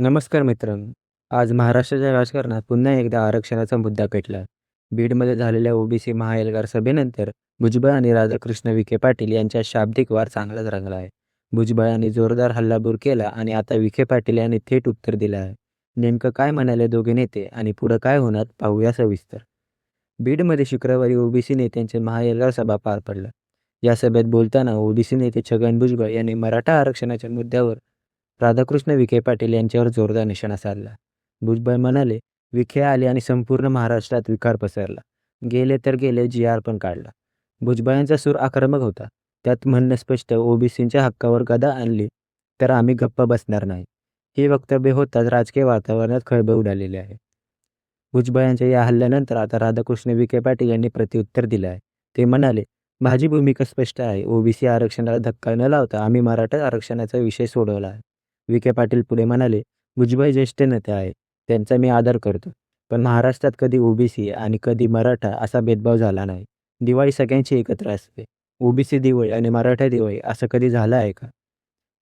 नमस्कार मित्रांनो. आज महाराष्ट्राच्या राजकारणात पुन्हा एकदा आरक्षणाचा मुद्दा पेटला. बीडमध्ये झालेल्या ओबीसी महाएल्गार सभेनंतर भुजबळ आणि राधाकृष्ण विखे पाटील यांच्या शाब्दिक वार चांगलाच रंगला आहे. भुजबळांनी जोरदार हल्लाबोर केला आणि आता विखे पाटील यांनी थेट उत्तर दिलं आहे. नेमकं काय म्हणाले दोघे नेते आणि पुढं काय होणार पाहूया सविस्तर. बीडमध्ये शुक्रवारी ओबीसी नेत्यांचे महाएल्गार सभा पार पडला. या सभेत बोलताना ओबीसी नेते छगन भुजबळ यांनी मराठा आरक्षणाच्या मुद्द्यावर राधाकृष्ण विखे पाटील यांच्यावर जोरदार निशाणा साधला. भुजबळ म्हणाले विखे आले आणि संपूर्ण महाराष्ट्रात विकार पसरला. गेले तर गेले जी आर पण काढला. भुजबळांचा सूर आक्रमक होता. त्यात म्हणणं स्पष्ट ओबीसींच्या हक्कावर गदा आणली तर आम्ही गप्प बसणार नाही. हे वक्तव्य होताच राजकीय वातावरणात खळबळ उडालेली आहे. भुजबळांच्या या हल्ल्यानंतर आता राधाकृष्ण विखे पाटील यांनी प्रत्युत्तर दिलं आहे. ते म्हणाले माझी भूमिका स्पष्ट आहे. ओबीसी आरक्षणाला धक्का न लावता आम्ही मराठा आरक्षणाचा विषय सोडवला आहे. विखे पाटील पुढे म्हणाले भुजबळ ज्येष्ठ नेते आहे त्यांचा मी आदर करतो. पण महाराष्ट्रात कधी ओबीसी आणि कधी मराठा असा भेदभाव झाला नाही. दिवाळी सगळ्यांची एकत्र असते. ओबीसी दिवाळी आणि मराठा दिवाळी असं कधी झालं आहे का?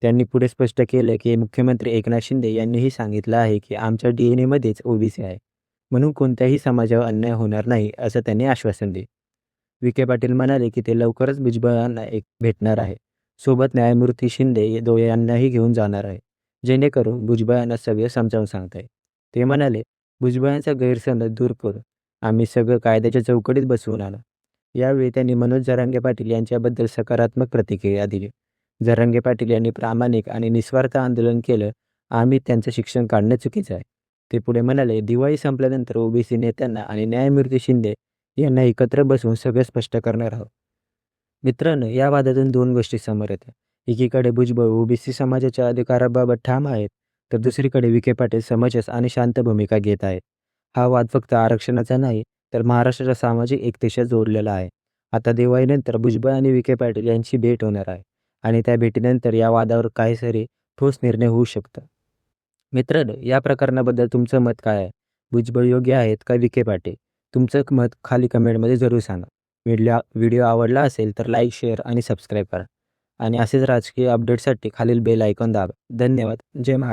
त्यांनी पुढे स्पष्ट केलं की मुख्यमंत्री एकनाथ शिंदे यांनीही सांगितलं आहे की आमच्या डी एन एमध्येच ओबीसी आहे. म्हणून कोणत्याही समाजावर अन्याय होणार नाही असं त्यांनी आश्वासन दिले. विखे पाटील म्हणाले की ते लवकरच भुजबळांना एक भेटणार आहे. सोबत न्यायमूर्ती शिंदे दो यांनाही घेऊन जाणार आहे. जेणेकरून भुजबळांना सगळं समजावून सांगता येईल. ते म्हणाले भुजबळांचा गैरसमज दूर करून आम्ही सगळं कायद्याच्या चौकटीत बसवून आलो यावेळी त्यांनी मनोज जरांगे पाटील यांच्याबद्दल सकारात्मक प्रतिक्रिया दिली. जरांगे पाटील यांनी प्रामाणिक आणि निस्वार्थ आंदोलन केलं. आम्ही त्यांचं शिक्षण काढणं चुकीचं आहे. ते पुढे म्हणाले दिवाळी संपल्यानंतर ओबीसी नेत्यांना आणि न्यायमूर्ती शिंदे यांना एकत्र बसवून सगळं स्पष्ट करणार आहोत. मित्रांनो या वादातून दोन गोष्टी समोर येतात. एकीकडे भुजबळ ओबीसी समाजाच्या अधिकाराबाबत ठाम आहेत तर दुसरीकडे विखे पाटील समजस आणि शांत भूमिका घेत आहेत. हा वाद फक्त आरक्षणाचा नाही तर महाराष्ट्राच्या सामाजिक एकतेशी जोडलेला आहे. आता दिवाळीनंतर भुजबळ आणि विखे पाटील यांची भेट होणार आहे आणि त्या भेटीनंतर या वादावर काहीतरी ठोस निर्णय होऊ शकतं. मित्रांनो या प्रकरणाबद्दल तुमचं मत काय आहे? भुजबळ योग्य आहेत का विखे पाटील? तुमचं मत खाली कमेंटमध्ये जरूर सांगा. व्हिडिओ व्हिडिओ आवडला असेल तर लाईक शेअर आणि सबस्क्राईब करा. आणि असेच राजकीय अपडेटसाठी खालील बेल आयकॉन दाबा. धन्यवाद. जय महाराज